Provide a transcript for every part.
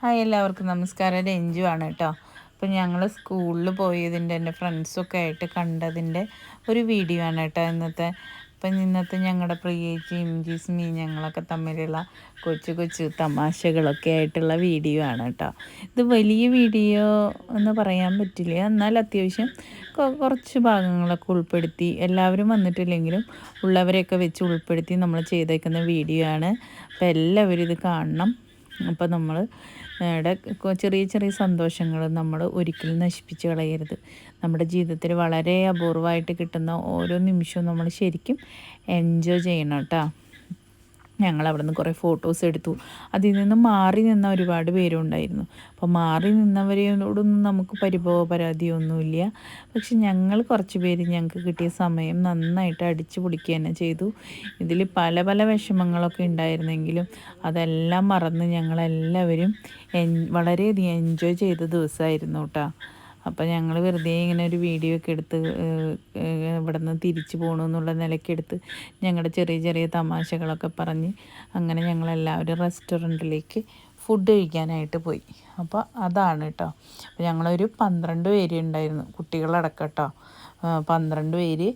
Hi എല്ലാവർക്കും. നമസ്കാരം. രഞ്ജു ആണ് കേട്ടോ. അപ്പോൾ ഞങ്ങൾ സ്കൂളിൽ പോയതിന്റെ എന്റെ ഫ്രണ്ട്സൊക്കെ ആയിട്ട് കണ്ടതിന്റെ ഒരു വീഡിയോ ആണ് കേട്ടോ ഇന്നത്തെ. അപ്പം ഇന്നത്തെ ഞങ്ങളുടെ പ്രിയേച്ചിയും ജിസ്മി ഞങ്ങളൊക്കെ തമ്മിലുള്ള കൊച്ചു കൊച്ചു തമാശകളൊക്കെ ആയിട്ടുള്ള വീഡിയോ ആണ് കേട്ടോ. ഇത് വലിയ വീഡിയോ എന്ന് പറയാൻ പറ്റില്ല. എന്നാൽ അത്യാവശ്യം കുറച്ച് ഭാഗങ്ങളൊക്കെ ഉൾപ്പെടുത്തി എല്ലാവരും വന്നിട്ടില്ലെങ്കിലും ഉള്ളവരെയൊക്കെ വെച്ച് ഉൾപ്പെടുത്തി നമ്മൾ ചെയ്തേക്കുന്ന വീഡിയോ ആണ്. അപ്പോൾ എല്ലാവരും ഇത് കാണണം. അപ്പോൾ നമ്മൾ ചെറിയ ചെറിയ സന്തോഷങ്ങൾ നമ്മൾ ഒരിക്കലും നശിപ്പിച്ച് കളയരുത്. നമ്മുടെ ജീവിതത്തിൽ വളരെ അപൂർവമായിട്ട് കിട്ടുന്ന ഓരോ നിമിഷവും നമ്മൾ ശരിക്കും എൻജോയ് ചെയ്യണം കേട്ടോ ഞങ്ങൾ അവിടെ നിന്ന് കുറേ ഫോട്ടോസ് എടുത്തു. അതിൽ നിന്ന് മാറി നിന്ന ഒരുപാട് പേരുണ്ടായിരുന്നു. അപ്പോൾ മാറി നിന്നവരോടൊന്നും നമുക്ക് പരിഭവ പരാതിയൊന്നുമില്ല. പക്ഷെ ഞങ്ങൾ കുറച്ച് പേര് ഞങ്ങൾക്ക് കിട്ടിയ സമയം നന്നായിട്ട് അടിച്ചു പൊളിക്കുക തന്നെ ചെയ്തു. ഇതിൽ പല പല വിഷമങ്ങളൊക്കെ ഉണ്ടായിരുന്നെങ്കിലും അതെല്ലാം മറന്ന് ഞങ്ങളെല്ലാവരും എൻ വളരെയധികം എൻജോയ് ചെയ്ത ദിവസമായിരുന്നു കേട്ടോ. അപ്പോൾ ഞങ്ങൾ വെറുതെ ഇങ്ങനെ ഒരു വീഡിയോ ഒക്കെ എടുത്ത് ഇവിടെ നിന്ന് തിരിച്ചു പോകണു എന്നുള്ള നിലയ്ക്ക് എടുത്ത് ഞങ്ങളുടെ ചെറിയ ചെറിയ തമാശകളൊക്കെ പറഞ്ഞ് അങ്ങനെ ഞങ്ങളെല്ലാവരും റെസ്റ്റോറന്റിലേക്ക് ഫുഡ് കഴിക്കാനായിട്ട് പോയി. അപ്പോൾ അതാണ് കേട്ടോ അപ്പോൾ ഞങ്ങളൊരു പന്ത്രണ്ട് പേര് ഉണ്ടായിരുന്നു കുട്ടികളടക്കം കേട്ടോ പന്ത്രണ്ട് പേര്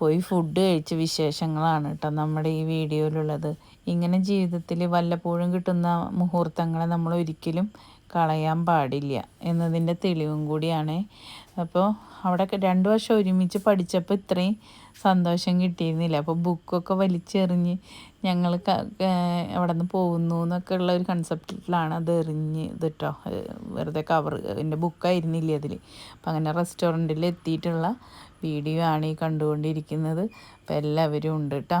പോയി ഫുഡ് കഴിച്ച വിശേഷങ്ങളാണ് കേട്ടോ നമ്മുടെ ഈ വീഡിയോയിലുള്ളത് ഇങ്ങനെ ജീവിതത്തിൽ വല്ലപ്പോഴും കിട്ടുന്ന മുഹൂർത്തങ്ങളെ നമ്മൾ ഒരിക്കലും കളയാൻ പാടില്ല എന്നതിന്റെ തെളിവും കൂടിയാണ്. അപ്പോൾ അവിടെ രണ്ട് വർഷം ഒരുമിച്ച് പഠിച്ചപ്പോൾ ഇത്രയും സന്തോഷം കിട്ടിയിരുന്നില്ല. അപ്പോൾ ബുക്കൊക്കെ വലിച്ചെറിഞ്ഞ് ഞങ്ങൾ അവിടെ നിന്ന് പോകുന്നു എന്നൊക്കെ ഉള്ള ഒരു കൺസെപ്റ്റിലാണ് അത് എറിഞ്ഞ് ഇത് കേട്ടോ വെറുതെ കവർ എന്റെ ബുക്കായിരുന്നില്ല അതിൽ. അപ്പം അങ്ങനെ റെസ്റ്റോറന്റിൽ എത്തിയിട്ടുള്ള വീഡിയോ ആണ് ഈ കണ്ടുകൊണ്ടിരിക്കുന്നത്. അപ്പോൾ എല്ലാവരും ഉണ്ട് കേട്ടോ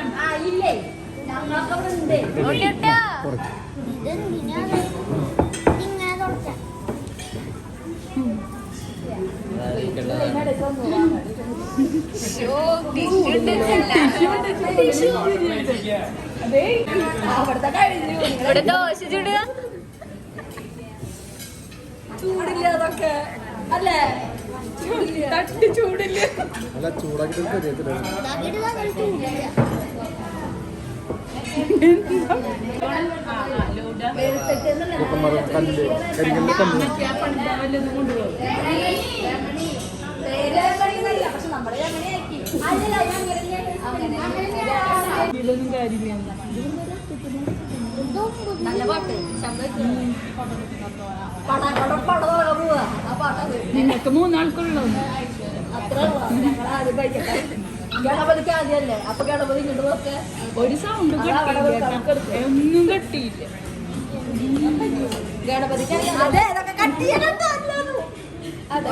ഇവിടെ ദോശ ചുടുക. ചൂടില്ല അതൊക്കെ. അല്ലേ? തട്ടി ചൂടില്ല. അല്ല ചൂടാക്കിട്ട് നല്ല നിങ്ങൾക്ക് മൂന്നാൾക്കുള്ളത് അത്ര ഗണപതിക്ക് ആദ്യമല്ലേ അപ്പൊ ഗണപതി ഇങ്ങോട്ട് നോക്കെ ഒരു സൗണ്ട് ഒന്നും കെട്ടിയില്ല. ഗണപതിക്ക് അതെ അതൊക്കെ കട്ട്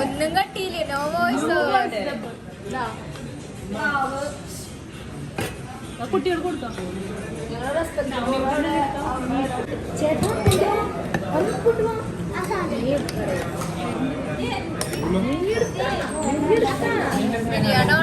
ഒന്നും കട്ടിയില്ല. നോ വോയിസ് ഇതാ. മാവ്. കുട്ടികൾ കൊടുക്കാം. ചേട്ടാ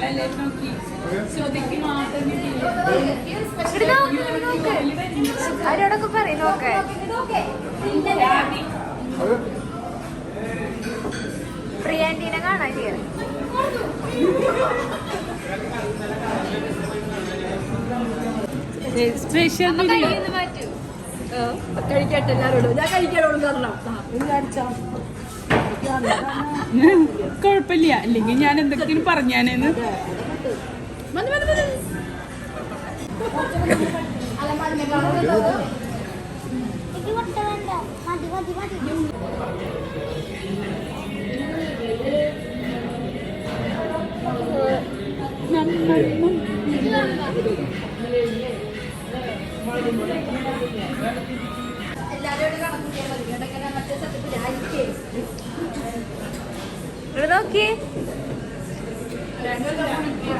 ഞങ്ങളെല്ലാവരും നോക്കി. അവരോടൊക്കെ പറയും നോക്കേ പ്രിയാന്റീനെ കാണാൻ സ്പെഷ്യൽ കഴിക്കട്ടെ എല്ലാവരോടും ഞാൻ കഴിക്കാനോടും കാരണം കാണിച്ചാ കുഴപ്പമില്ല. അല്ലെങ്കിൽ ഞാൻ എന്തൊക്കെയാണ് പറഞ്ഞാനേന്ന്. മതി മതി മതി. അല്ല ഇവിടെ നോക്കിയേ ഞാൻ ഇരിക്കുക.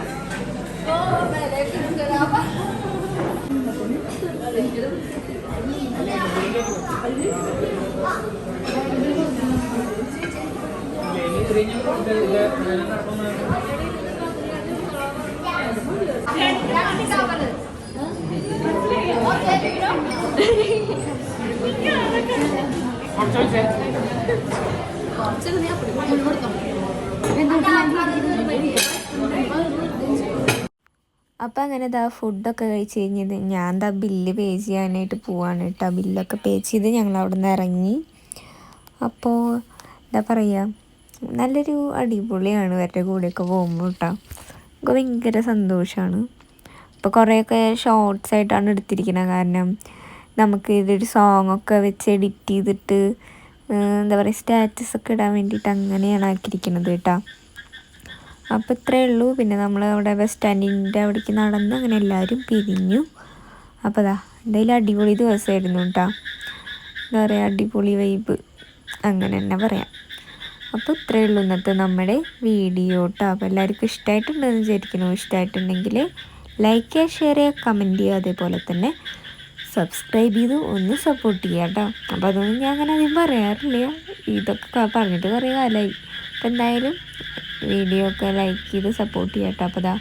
അപ്പം അങ്ങനെ ഇതാ ഫുഡൊക്കെ കഴിച്ച് കഴിഞ്ഞത് ഞാൻ ദാ ബില്ല് പേ ചെയ്യാനായിട്ട് പോവാണ് കേട്ടോ ബില്ലൊക്കെ പേ ചെയ്ത് ഞങ്ങൾ അവിടെ നിന്ന് ഇറങ്ങി. അപ്പോൾ എന്താ പറയുക നല്ലൊരു അടിപൊളിയാണ് ഇവരുടെ കൂടെയൊക്കെ പോകുമ്പോൾ കേട്ടോ നമുക്ക് ഭയങ്കര സന്തോഷമാണ് അപ്പോൾ കുറേയൊക്കെ ഷോർട്സ് ആയിട്ടാണ് എടുത്തിരിക്കുന്നത് കാരണം നമുക്ക് ഇതൊരു സോങ് ഒക്കെ വെച്ച് എഡിറ്റ് ചെയ്തിട്ട് എന്താ പറയുക സ്റ്റാറ്റസ് ഒക്കെ ഇടാൻ വേണ്ടിയിട്ട് അങ്ങനെയാണ് ആക്കിയിരിക്കുന്നത് കേട്ടോ. അപ്പോൾ ഇത്രയേ ഉള്ളൂ. പിന്നെ നമ്മൾ അവിടെ ബസ് സ്റ്റാൻഡിന്റെ അവിടേക്ക് നടന്ന് അങ്ങനെ എല്ലാവരും പിരിഞ്ഞു. അപ്പോൾ അതാ എന്തായാലും അടിപൊളി ദിവസമായിരുന്നു കേട്ടോ. എന്താ പറയുക അടിപൊളി വൈബ് അങ്ങനെ തന്നെ പറയാം. അപ്പോൾ ഇത്രയേ ഉള്ളൂ ഇന്നത്തെ നമ്മുടെ വീഡിയോ കേട്ടോ അപ്പോൾ എല്ലാവർക്കും ഇഷ്ടമായിട്ടുണ്ടെന്ന് വിചാരിക്കുന്നു. ഇഷ്ടമായിട്ടുണ്ടെങ്കിൽ ലൈക്ക് ചെയ്യുക ഷെയർ ചെയ്യുക കമന്റ് ചെയ്യുക. അതേപോലെ തന്നെ സബ്സ്ക്രൈബ് ചെയ്ത് ഒന്ന് സപ്പോർട്ട് ചെയ്യുക കേട്ടോ അപ്പോൾ അതൊന്നും ഞാൻ അങ്ങനെ അധികം പറയാറില്ല. ഇതൊക്കെ പറഞ്ഞിട്ട് കുറേ കാലമായി അപ്പോൾ എന്തായാലും വീഡിയോ ഒക്കെ ലൈക്ക് ചെയ്ത് സപ്പോർട്ട് ചെയ്യാം കേട്ടോ അപ്പോൾ അതാ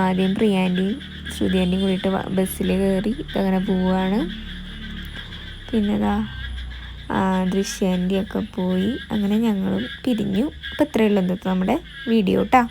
ആദ്യം പ്രിയാന്റെയും ശ്രുതിയാന്റെയും കൂടിയിട്ട് ബസ്സിൽ കയറി അങ്ങനെ പോവുകയാണ് പിന്നെ ഇതാ ദൃശ്യാന്റെയും പോയി. അങ്ങനെ ഞങ്ങളും പിരിഞ്ഞു. അപ്പോൾ ഇത്രയേ ഉള്ളൂ ഇന്നത്തെ നമ്മുടെ വീഡിയോ കേട്ടോ